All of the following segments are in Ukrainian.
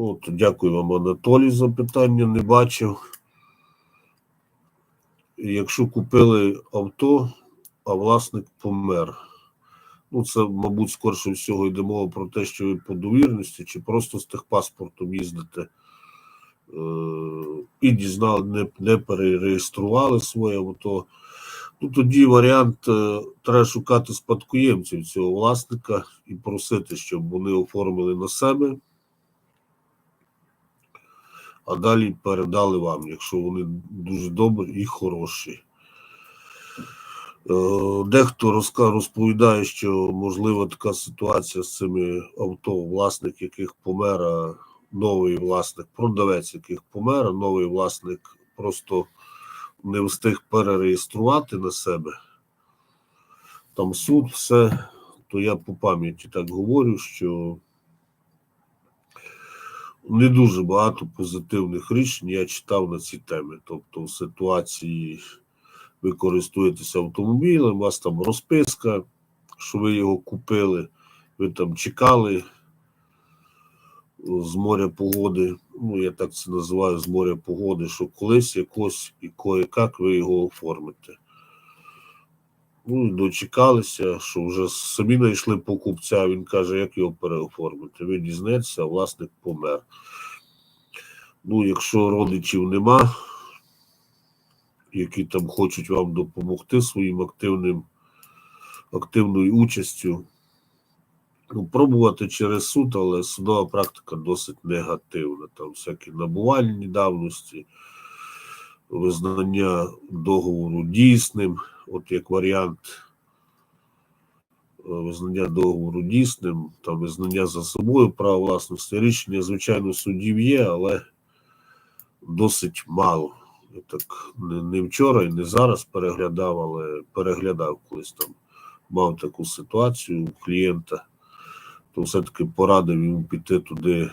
От, дякую вам, Анатолій, за питання. Не бачив. Якщо купили авто, а власник помер. Ну, це, мабуть, скорше всього йде мова про те, що ви по довірності, чи просто з техпаспортом їздите е- і дізнали, не, не перереєстрували своє авто. Ну, тоді варіант е, треба шукати спадкоємців цього власника і просити, щоб вони оформили на себе, а далі передали вам, якщо вони дуже добрі і хороші. Е, Дехто розповідає, що можлива така ситуація з цими авто, власник яких помер, а новий власник, продавець яких помер, а новий власник просто не встиг перереєструвати на себе. Там суд, все, то я по пам'яті так говорю, що не дуже багато позитивних рішень я читав на ці теми. Тобто, в ситуації ви користуєтеся автомобілем, у вас там розписка, що ви його купили, ви там чекали з моря погоди. Ну, я так це називаю з моря погоди, що колись якось і кое-як ви його оформите. Ну, дочекалися, що вже самі знайшли покупця. Він каже, як його переоформити. Ви дізнаєтеся, а власник помер. Ну, якщо родичів нема, які там хочуть вам допомогти своїм активним, активною участю, ну, пробувати через суд, але судова практика досить негативна. Там всякі набувальні давності, визнання договору дійсним, от як варіант е, визнання договору дійсним, там визнання за собою права власності. Рішення, звичайно, судів є, але досить мало. Я так не, не вчора і не зараз переглядав, але переглядав колись там, мав таку ситуацію у клієнта, то все-таки порадив йому піти туди,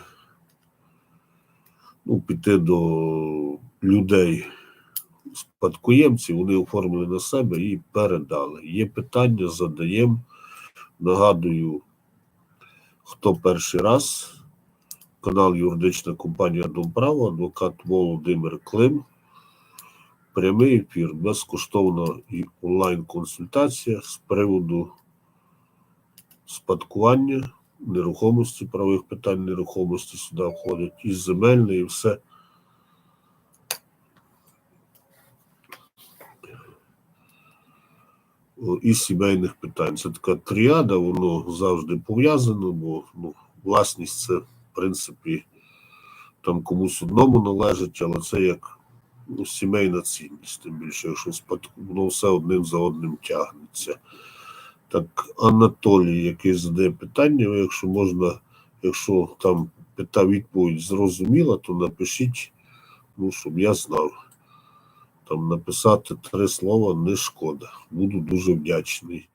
ну, піти до людей, спадкоємців, вони оформили на себе і передали. Є питання, задаємо. Нагадую, хто перший раз. Канал Юридична компанія Домправо, адвокат Володимир Клим. Прямий ефір, безкоштовна і онлайн-консультація з приводу спадкування, нерухомості, правових питань нерухомості сюди входить, і земельне, і все. І сімейних питань. Це така тріада, воно завжди пов'язано, бо ну, власність це, в принципі, там комусь одному належить, але це як ну, сімейна цінність, тим більше, якщо спадку, воно все одним за одним тягнеться. Так, Анатолій, який задає питання, якщо можна, якщо там пита відповідь зрозуміла, то напишіть, ну, щоб я знав. Там написати три слова не шкода. Буду дуже вдячний.